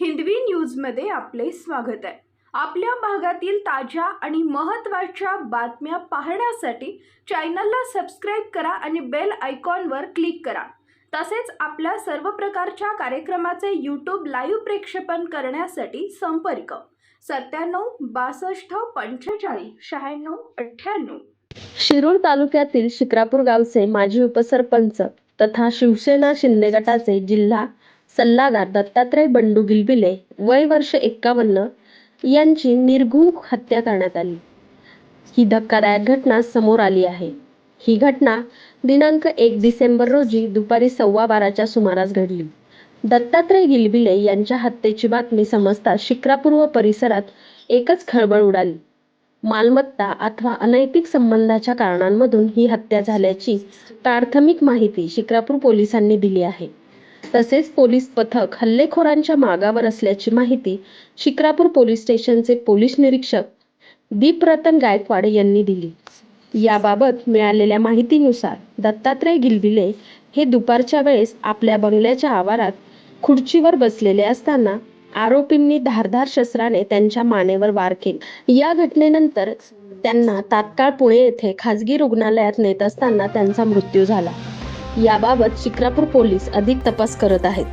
हिंदवी न्यूजमध्ये आपले स्वागत आहे. आपल्या भागातील ताज्या आणि महत्त्वाच्या बातम्या पाहण्यासाठी चॅनलला सबस्क्राईब करा आणि बेल आयकॉनवर क्लिक करा. तसेच आपल्या सर्व प्रकारच्या कार्यक्रमाचे यूट्यूब लाईव्ह प्रेक्षेपण करण्यासाठी संपर्क. सत्त्याण्णव बासष्ट पंचेचाळीस शहाण्णव अठ्ठ्याण्णव. शिरूर तालुक्यातील शिक्रापूर गावचे माजी उपसरपंच तथा शिवसेना शिंदे गटाचे जिल्हा सल्लागार दत्तात्रय बंडू गिलबिले वय वर्ष एक्कावन्न यांची निर्घुण हत्या करण्यात आली. ही धक्कादायक घटना समोर आली आहे. ही घटना दिनांक एक डिसेंबर रोजी दुपारी सव्वा बाराच्या सुमारास घडली. दत्तात्रय गिलबिले यांच्या हत्येची बातमी समजता शिक्रापूर व परिसरात एकच खळबळ उडाली. मालमत्ता अथवा अनैतिक संबंधाच्या कारणांमधून ही हत्या झाल्याची प्राथमिक माहिती शिक्रापूर पोलिसांनी दिली आहे. तसेच पोलीस पथक हल्लेखोरांच्या मागावर असल्याची माहिती शिक्रापूर पोलीस स्टेशनचे पोलीस निरीक्षक दीपरतन गायकवाड यांनी दिली. याबाबत मिळालेल्या माहितीनुसार दत्तात्रय गिलबिले हे दुपारच्या वेळेस आपल्या बंगल्याच्या आवारात खुर्चीवर बसलेले असताना आरोपींनी धारधार शस्त्राने त्यांच्या मानेवर वार केले. या घटनेनंतर त्यांना तात्काळ पुणे येथे खासगी रुग्णालयात नेत असताना त्यांचा मृत्यू झाला. याबाबत शिक्रापूर पोलीस अधिक तपास करत आहेत.